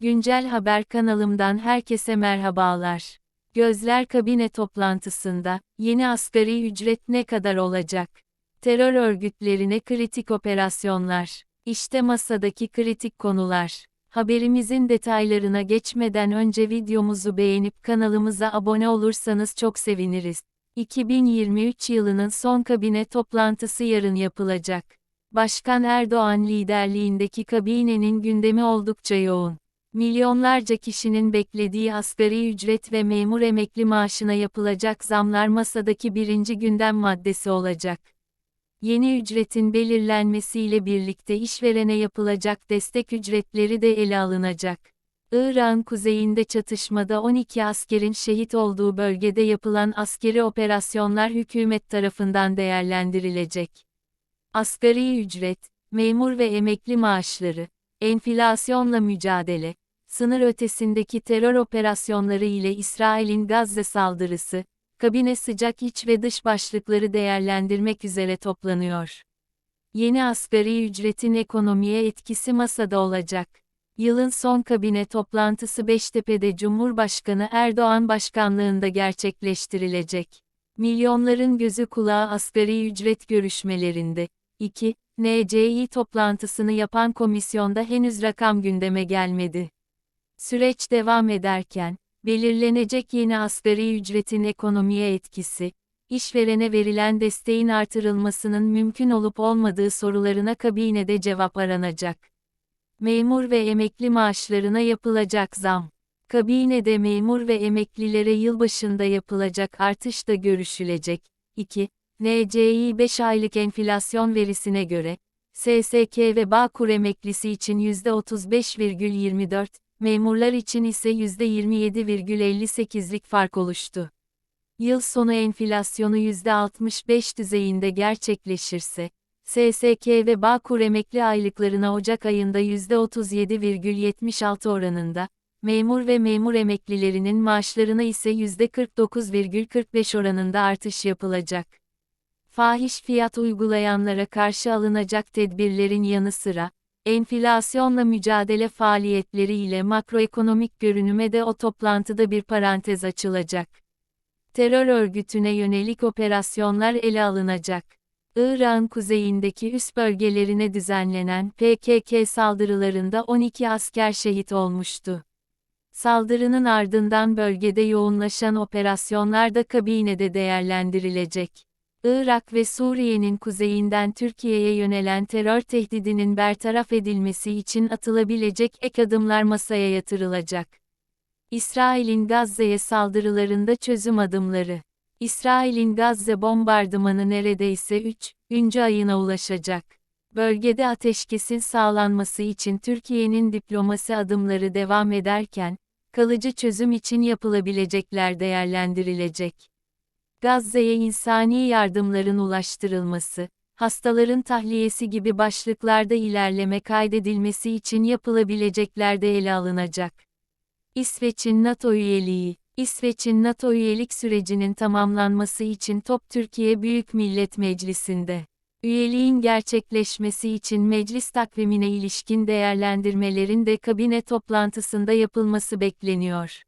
Güncel Haber kanalımdan herkese merhabalar. Gözler kabine toplantısında, yeni asgari ücret ne kadar olacak? Terör örgütlerine kritik operasyonlar. İşte masadaki kritik konular. Haberimizin detaylarına geçmeden önce videomuzu beğenip kanalımıza abone olursanız çok seviniriz. 2023 yılının son kabine toplantısı yarın yapılacak. Başkan Erdoğan liderliğindeki kabinenin gündemi oldukça yoğun. Milyonlarca kişinin beklediği asgari ücret ve memur emekli maaşına yapılacak zamlar masadaki birinci gündem maddesi olacak. Yeni ücretin belirlenmesiyle birlikte işverene yapılacak destek ücretleri de ele alınacak. Irak'ın kuzeyinde çatışmada 12 askerin şehit olduğu bölgede yapılan askeri operasyonlar hükümet tarafından değerlendirilecek. Asgari ücret, memur ve emekli maaşları, enflasyonla mücadele, sınır ötesindeki terör operasyonları ile İsrail'in Gazze saldırısı, kabine sıcak iç ve dış başlıkları değerlendirmek üzere toplanıyor. Yeni asgari ücretin ekonomiye etkisi masada olacak. Yılın son kabine toplantısı Beştepe'de Cumhurbaşkanı Erdoğan başkanlığında gerçekleştirilecek. Milyonların gözü kulağı asgari ücret görüşmelerinde. 2. NCİ toplantısını yapan komisyonda henüz rakam gündeme gelmedi. Süreç devam ederken, belirlenecek yeni asgari ücretin ekonomiye etkisi, işverene verilen desteğin artırılmasının mümkün olup olmadığı sorularına kabinede cevap aranacak. Memur ve emekli maaşlarına yapılacak zam. Kabinede memur ve emeklilere yılbaşında yapılacak artış da görüşülecek. 2. NCİ 5 aylık enflasyon verisine göre, SSK ve Bağkur emeklisi için %35,24, memurlar için ise %27,58'lik fark oluştu. Yıl sonu enflasyonu %65 düzeyinde gerçekleşirse, SSK ve Bağkur emekli aylıklarına Ocak ayında %37,76 oranında, memur ve memur emeklilerinin maaşlarına ise %49,45 oranında artış yapılacak. Fahiş fiyat uygulayanlara karşı alınacak tedbirlerin yanı sıra, enflasyonla mücadele faaliyetleri ile makroekonomik görünüme de o toplantıda bir parantez açılacak. Terör örgütüne yönelik operasyonlar ele alınacak. Irak'ın kuzeyindeki üst bölgelerine düzenlenen PKK saldırılarında 12 asker şehit olmuştu. Saldırının ardından bölgede yoğunlaşan operasyonlar da kabinede değerlendirilecek. Irak ve Suriye'nin kuzeyinden Türkiye'ye yönelen terör tehdidinin bertaraf edilmesi için atılabilecek ek adımlar masaya yatırılacak. İsrail'in Gazze'ye saldırılarında çözüm adımları. İsrail'in Gazze bombardımanı neredeyse 3. üncü ayına ulaşacak. Bölgede ateşkesin sağlanması için Türkiye'nin diplomasi adımları devam ederken, kalıcı çözüm için yapılabilecekler değerlendirilecek. Gazze'ye insani yardımların ulaştırılması, hastaların tahliyesi gibi başlıklarda ilerleme kaydedilmesi için yapılabilecekler de ele alınacak. İsveç'in NATO üyeliği İsveç'in NATO üyelik sürecinin tamamlanması için Top Türkiye Büyük Millet Meclisi'nde. Üyeliğin gerçekleşmesi için meclis takvimine ilişkin değerlendirmelerin de kabine toplantısında yapılması bekleniyor.